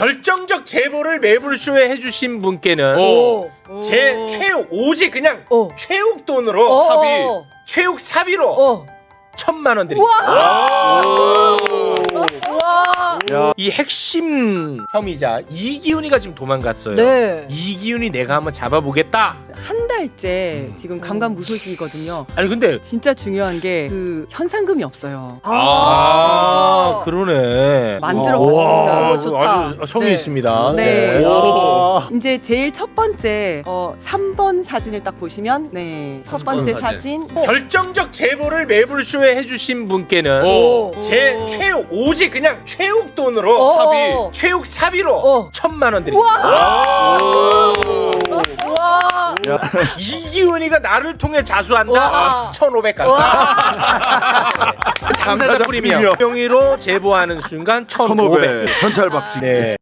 결정적 제보를 매불쇼에 해주신 분께는 오. 제 최욱 오직 그냥 어. 최욱 돈으로 어. 사비 최욱 사비로 어. 천만 원 드리겠습니다. 와. 이 핵심 혐의자 이기훈이가 지금 도망갔어요. 네. 이기훈이 내가 한번 잡아보겠다. 한 달째 음. 지금 감감무소식이거든요. 아니 근데 진짜 중요한 게 그 현상금이 없어요. 아, 그러네. 만들어 와, 봤습니다. 아주 성의 네. 있습니다. 네. 오. 이제 제일 첫 번째 어 3번 사진을 딱 보시면 네. 첫 번째 사진. 사진. 결정적 제보를 매불쇼에 해주신 분께는 오. 제 최욱 오직 그냥 최욱 돈으로 어. 사비 최욱 사비로 어. 천만 원 드리겠습니다. 와. 이기훈이가 나를 통해 자수한다. 와. 1,500 간다. 당사자 프리미엄 명의로 제보하는 순간 1,500. 1500 현찰 박치기. 네.